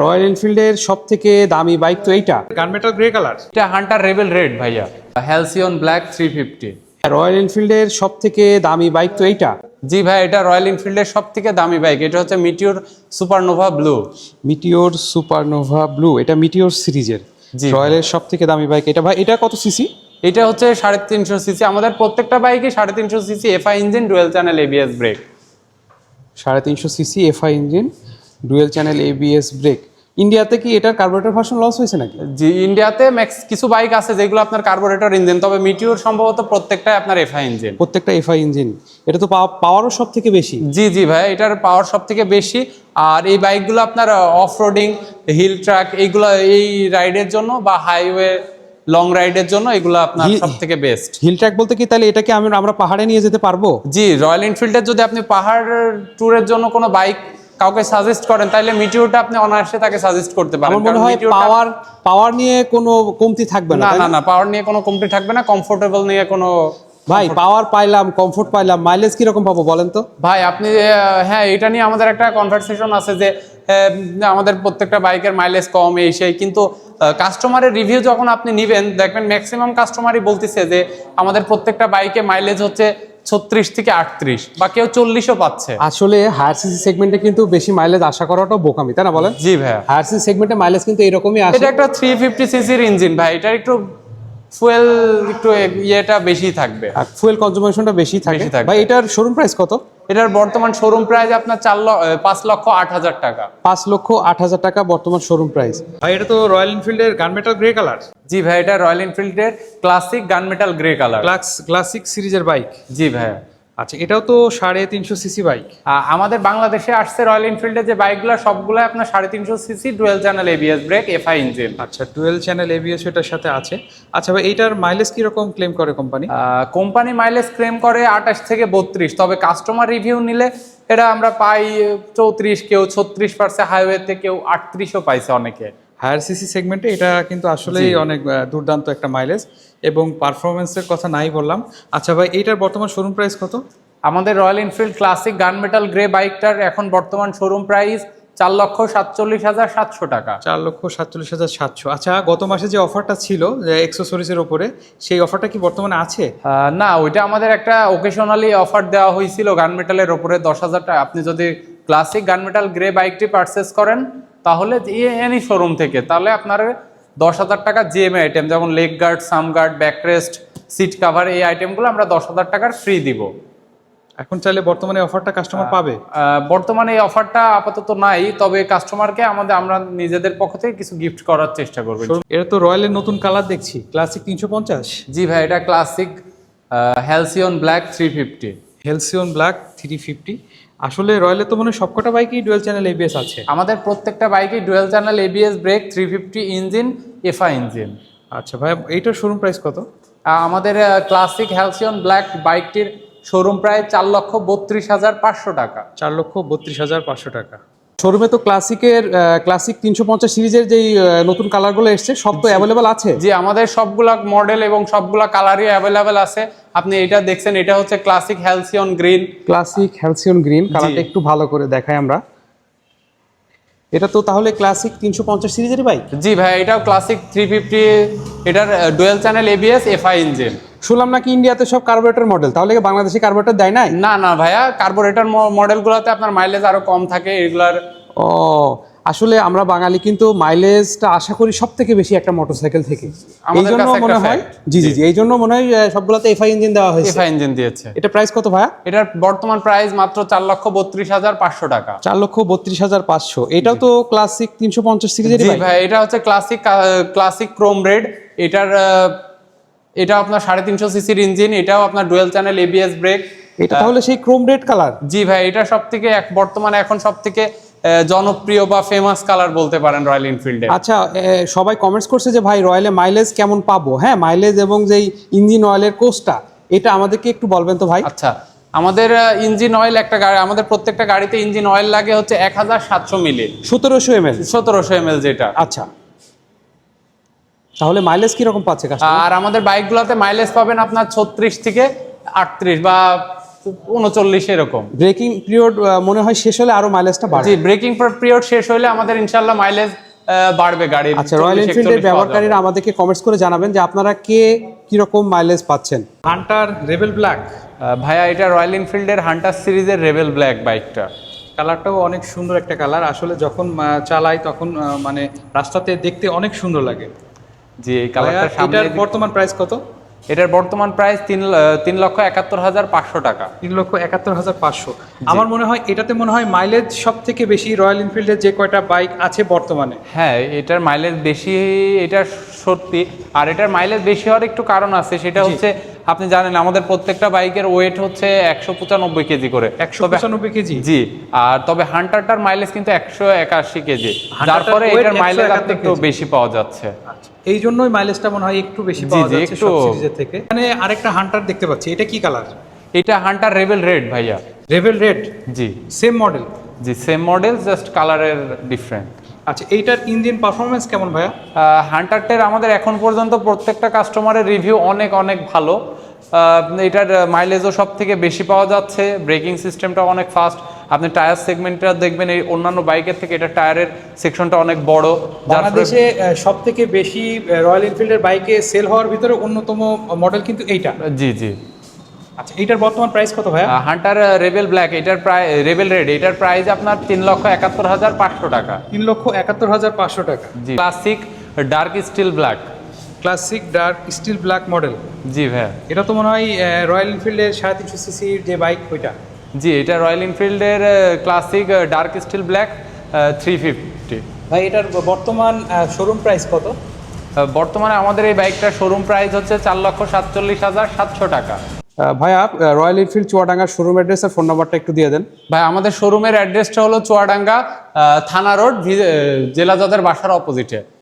Royal এনফিল্ডের সব থেকে দামি বাইক তো এইটা। গানমেটাল গ্রে কালার এটা হান্টার রেবেল রেড ভাইয়া। Halcyon black three fifty Royal এনফিল্ডের সব থেকে দামি বাইক তো এইটা। জি ভাই এটা রয়্যাল এনফিল্ডের সব থেকে দামি বাইক। এটা হচ্ছে Meteor Supernova blue Meteor Supernova blue এটা মিটিওর সিরিজের। জি। রয়্যালের সব থেকে দামি বাইক এটা। ভাই এটা কত সিসি? এটা হচ্ছে সাড়ে তিনশো সিসি। আমাদের প্রত্যেকটা বাইকে সাড়ে তিনশো CC FI engine dual channel ABS brake সাড়ে তিনশো CC FI engine dual channel ABS brake ইন্ডিয়াতে কি এটার কার্বোরেটর ভার্সন লস হয়েছে নাকি? জি ইন্ডিয়াতে ম্যাক্স কিছু বাইক আছে যেগুলো আপনার কার্বোরেটর ইঞ্জিন তবে মিটিওর সম্ভবত প্রত্যেকটাই আপনার এফআই ইঞ্জিন প্রত্যেকটা এফআই ইঞ্জিন এটা তো পাওয়ারও সব থেকে বেশি। জি জি ভাই এটার পাওয়ার সব থেকে বেশি। আর এই বাইকগুলো আপনার অফ রোডিং হিল ট্র্যাক এইগুলো এই রাইডের জন্য বা হাইওয়ে লং রাইডের জন্য এগুলো আপনার সব থেকে বেস্ট হিল ট্র্যাক বলতে কি তাহলে এটাকে আমি আমরা পাহাড়ে নিয়ে যেতে পারব? জি রয়্যাল এনফিল্ডের যদি আপনি পাহাড় ট্যুরের জন্য কোনো বাইক কাউকে সাজেস্ট করেন তাহলে মিটিওটা আপনি অনায়াসে তাকে সাজেস্ট করতে পারেন। আমার মনে হয় পাওয়ার পাওয়ার নিয়ে কোনো কমতি থাকবে না না না? পাওয়ার নিয়ে কোনো কমতি থাকবে না কমফোর্টেবল নিয়ে কোনো ভাই পাওয়ার পাইলাম কমফোর্ট পাইলাম মাইলেজ কীরকম পাবো বলেন তো? ভাই আপনি হ্যাঁ এটা নিয়ে আমাদের একটা কনভারসেশন আছে যে আমাদের প্রত্যেকটা বাইকের মাইলেজ কম এই সেই কিন্তু কাস্টমারের রিভিউ যখন আপনি নেবেন দেখবেন ম্যাক্সিমাম কাস্টমারই বলতেছে যে আমাদের প্রত্যেকটা বাইকে মাইলেজ হচ্ছে ছত্রিশ থেকে আটত্রিশ বা কেউ চল্লিশও পাচ্ছে। আসলে হায়ার সিসি সেগমেন্টে কিন্তু বেশি মাইলেজ আশা করাটাও বোকামি তাই না বলেন? জি ভাই হায়ার সিসি সেগমেন্টে মাইলেজ কিন্তু এরকমই আসে। এটা একটা থ্রি ফিফটি সিসির ইঞ্জিন ভাই এটা একটু ফুয়েল একটু ইয়েটা বেশি থাকবে। আর ফুয়েল কনজুমেশনটা বেশি থাকে। বেশি থাকবে। ভাই এটার শোরুম প্রাইস কত? এটার বর্তমান শোরুম প্রাইস আপনার চার পাঁচ লক্ষ আট হাজার টাকা। পাঁচ লক্ষ আট হাজার টাকা বর্তমান শোরুম প্রাইস ভাই এটা তো রয়্যাল এনফিল্ডের গানমেটাল গ্রে কালার জি ভাই এটা royal এনফিল্ডের Classic gunmetal grey colour Classic সিরিজের বাইক জি ভাইয়া। আচ্ছা এটাও তো সাড়ে তিনশো সিসি বাইক। আমাদের বাংলাদেশে আসছে রয়্যাল এনফিল্ডের যে বাইকগুলো সবগুলো আপনার সাড়ে তিনশো CC dual channel ABS brake FI engine আচ্ছা টুয়েলভ চ্যানেল এবিএস এটার সাথে আছে। আচ্ছা ভাই এইটার মাইলেজ কীরকম ক্লেম করে কোম্পানি কোম্পানি মাইলেজ ক্লেম করে আঠাশ থেকে বত্রিশ তবে কাস্টমার রিভিউ নিলে এটা আমরা পাই চৌত্রিশ কেউ ছত্রিশ পার্সে হাইওয়েতে কেউ আটত্রিশও পাইছে অনেকে। হায়ার সিসি সেগমেন্টে এটা কিন্তু আসলেই অনেক দুর্দান্ত একটা মাইলেজ এবং পারফরমেন্সের কথা নাই বললাম। আচ্ছা ভাই এইটার বর্তমান শোরুম প্রাইস কত? আমাদের Royal Enfield Classic gun metal grey বাইকটার এখন বর্তমান শোরুম প্রাইস চার লক্ষ সাতচল্লিশ হাজার সাতশো টাকা। চার লক্ষ সাতচল্লিশ হাজার সাতশো। আচ্ছা গত মাসে যে অফারটা ছিল যে এক্সেসরিজের ওপরে সেই অফারটা কি বর্তমানে আছে? না ওইটা আমাদের একটা ওকেশনালি অফার দেওয়া হয়েছিল গান মেটালের ওপরে দশ হাজার টাকা। আপনি যদি ক্লাসিক গান মেটাল গ্রে বাইকটি পারচেস করেন তাহলে এনি শোরুম থেকে তাহলে আপনার দশ হাজার টাকা জিএমএ আইটেম যেমন leg guard sump guard backrest seat cover এই আইটেমগুলো আমরা দশ হাজার টাকার ফ্রি দিব। এখন চাইলে বর্তমানে অফারটা কাস্টমার পাবে? বর্তমানে এই অফারটা আপাতত নাই তবে কাস্টমারকে আমাদের আমরা নিজেদের পক্ষ থেকে কিছু গিফট করার চেষ্টা করব। এটা তো রয়্যালের নতুন কালার দেখছি ক্লাসিক তিনশো পঞ্চাশ। জি ভাই এটা Classic Halcyon black three fifty Halcyon black three fifty আসলে রয়্যালে তো মনে সবকটা বাইকই ডুয়েল চ্যানেল এবিএস আছে। আমাদের প্রত্যেকটা বাইকেই dual channel ABS brake three fifty engine FI engine আচ্ছা ভাই এইটার শোরুম প্রাইস কত? আমাদের ক্লাসিক হ্যালসিয়ন ব্ল্যাক বাইকটির শোরুম প্রায় চার লক্ষ বত্রিশ হাজার পাঁচশো টাকা। চার লক্ষ বত্রিশ হাজার পাঁচশো টাকা। শোরুমে তো ক্লাসিকের ক্লাসিক তিনশো পঞ্চাশ সিরিজের যেই নতুন কালারগুলো এসছে সব তো অ্যাভেলেবেল আছে? জি আমাদের সবগুলা মডেল এবং সবগুলা কালারই অ্যাভেলেবেল আছে। আপনি এটা দেখছেন এটা হচ্ছে Classic Halcyon green Classic Halcyon green কালারটা একটু ভালো করে দেখাই আমরা। এটা তো তাহলে ক্লাসিক তিনশো পঞ্চাশ সিরিজের বাইক জি ভাই এটাও ক্লাসিক থ্রি ফিফটি এটার dual channel ABS FI engine শুনলাম নাকি ইন্ডিয়াতে সব কার্বোরেটর মডেল তাহলে কি বাংলাদেশে কার্বোরেটর দেয় নাই? না না ভাইয়া কার্বোরেটর মডেলগুলোতে আপনার মাইলেজ আরও কম থাকে এগুলার ও আসলে আমরা বাঙালি কিন্তু মাইলেজটা আশা করি সব থেকে বেশি একটা মোটরসাইকেল থেকে। এই জন্য মনে হয় জি জি জি। এই জন্য মনে হয় সবগুলোতে এফআই ইঞ্জিন দেওয়া হয়েছে। এফআই ইঞ্জিন দিয়েছে। এটা প্রাইস কত ভাইয়া? এটার বর্তমান প্রাইস মাত্র চার লক্ষ বত্রিশ হাজার পাঁচশো টাকা। চার লক্ষ বত্রিশ হাজার পাঁচশো। এটাও তো ক্লাসিক তিনশো পঞ্চাশ সিরিজের ভাই এটা হচ্ছে ক্লাসিক ক্লাসিক ক্রোম রেড এটার এটা আপনার সাড়ে তিনশো সিসির ইঞ্জিন এটাও আপনার ডুয়েল চ্যানেল এবিএস ব্রেক এটা তাহলে সেই ক্রোম রেড কালার জি ভাই এটা সব থেকে এক বর্তমানে এখন সব থেকে জনপ্রিয় বা ফেমাস কালার বলতে পারেন রয়্যাল এনফিল্ডে আচ্ছা সবাই কমেন্টস করছে যে ভাই রয়্যালে মাইলেজ কেমন পাবো? হ্যাঁ মাইলেজ এবং যেই ইঞ্জিন অয়েলের কোর্সটা এটা আমাদেরকে একটু বলবেন তো ভাই? আচ্ছা আমাদের ইঞ্জিন অয়েল একটা গাড়ি আমাদের প্রত্যেকটা গাড়িতে ইঞ্জিন অয়েল লাগে হচ্ছে এক হাজার সাতশো মিলি সতেরোশো এম এল সতেরোশো এম যেটা। আচ্ছা। তাহলে মাইলেজ কীরকম পাচ্ছে কাস্টমার আর আমাদের বাইকগুলোতে মাইলেজ পাবেন আপনার ছত্রিশ থেকে আটত্রিশ বা উনচল্লিশ এরকম। ব্রেকিং পিরিয়ড মনে হয় শেষ হলে আরও মাইলেজটা বাড়বে। জি ব্রেকিং পিরিয়ড শেষ হলে আমাদের ইনশাল্লাহ মাইলেজ বাড়বে গাড়ির আচ্ছা রয়্যাল এনফিল্ডের ব্যবহারকারীরা আমাদেরকে কমেন্টস করে জানাবেন যে আপনারা কে কীরকম মাইলেজ পাচ্ছেন। Hunter Rebel Black. ভাইয়া এটা রয়্যাল এনফিল্ডের হান্টার সিরিজের রেবেল ব্ল্যাক বাইকটা কালারটাও অনেক সুন্দর একটা কালার আসলে যখন চালাই তখন মানে রাস্তাতে দেখতে অনেক সুন্দর লাগে। ভাইয়া, কালারটা সামনে এটার বর্তমান প্রাইস কত? এটার বর্তমান প্রাইস তিন তিন লক্ষ একাত্তর হাজার পাঁচশো টাকা। তিন লক্ষ একাত্তর হাজার পাঁচশো। আমার মনে হয় এটাতে মনে হয় মাইলেজ সব থেকে বেশি রয়্যাল এনফিল্ডের যে কয়টা বাইক আছে বর্তমানে? হ্যাঁ এটার মাইলেজ বেশি এটা সত্যি। আর এটার মাইলেজ বেশি হওয়ার একটু কারণ আছে সেটা হচ্ছে আপনি জানেন আমাদের প্রত্যেকটা বাইকের ওয়েট হচ্ছে একশো পঁচানব্বই কেজি করে। একশো পঁচানব্বই কেজি? জি আর তবে হান্টারটার মাইলেজ কিন্তু একশো একাশি কেজি। যার হান্টারটার এটার মাইলেজ আপনি একটু বেশি পাওয়া যাচ্ছে। এই জন্যই মাইলেজটা মনে হয় একটু বেশি পাওয়া যাচ্ছে সব সিরিজের থেকে। এখানে আরেকটা হান্টার দেখতে পাচ্ছি এটা কি কালার এটা হান্টার রেবেল রেড ভাইয়া। রেভেল রেড জি। সেম মডেল জি সেম মডেল জাস্ট কালারের ডিফারেন্ট আচ্ছা এইটার ইঞ্জিন পারফরমেন্স কেমন ভাইয়া? হান্টারটের আমাদের এখন পর্যন্ত প্রত্যেকটা কাস্টমারের রিভিউ অনেক অনেক ভালো। এটার মাইলেজও সব থেকে বেশি পাওয়া যাচ্ছে। ব্রেকিং সিস্টেমটা অনেক ফাস্ট আপনি টায়ার সেগমেন্টটা দেখবেন এই অন্যান্য বাইকের থেকে এটা টায়ারের সেকশনটা অনেক বড়। বাংলাদেশে সব থেকে বেশি রয়্যাল এনফিল্ডের বাইকে সেল হওয়ার ভিতরে অন্যতম মডেল কিন্তু এইটা। জি জি। আচ্ছা এইটার বর্তমান প্রাইস কত ভাইয়া? হান্টার রেবেল ব্ল্যাক এটার প্রায় রেবেল রেড এটার প্রাইস আপনার তিন লক্ষ একাত্তর হাজার পাঁচশো টাকা। তিন লক্ষ একাত্তর হাজার পাঁচশো টাকা। জি। Classic dark steel black Classic dark steel black model জি ভাইয়া। এটা তো মনে হয় রয়্যাল এনফিল্ডের সাড়ে তিনশো সিসির যে বাইক ওইটা। জি এটা royal এনফিল্ডের Classic dark steel black three fifty ভাই এটার বর্তমান শোরুম প্রাইস কত? বর্তমানে আমাদের এই বাইকটার শোরুম প্রাইস হচ্ছে চার লক্ষ সাতচল্লিশ হাজার সাতশো টাকা। ভাইয়া রয়্যাল এনফিল্ড চুয়াডাঙ্গার শোরুম অ্যাড্রেস আর ফোন নাম্বারটা একটু দিয়ে দেন। ভাই, আমাদের শোরুমের অ্যাড্রেসটা হলো চুয়াডাঙ্গা থানা রোড জেলা জজের বাসার অপোজিটে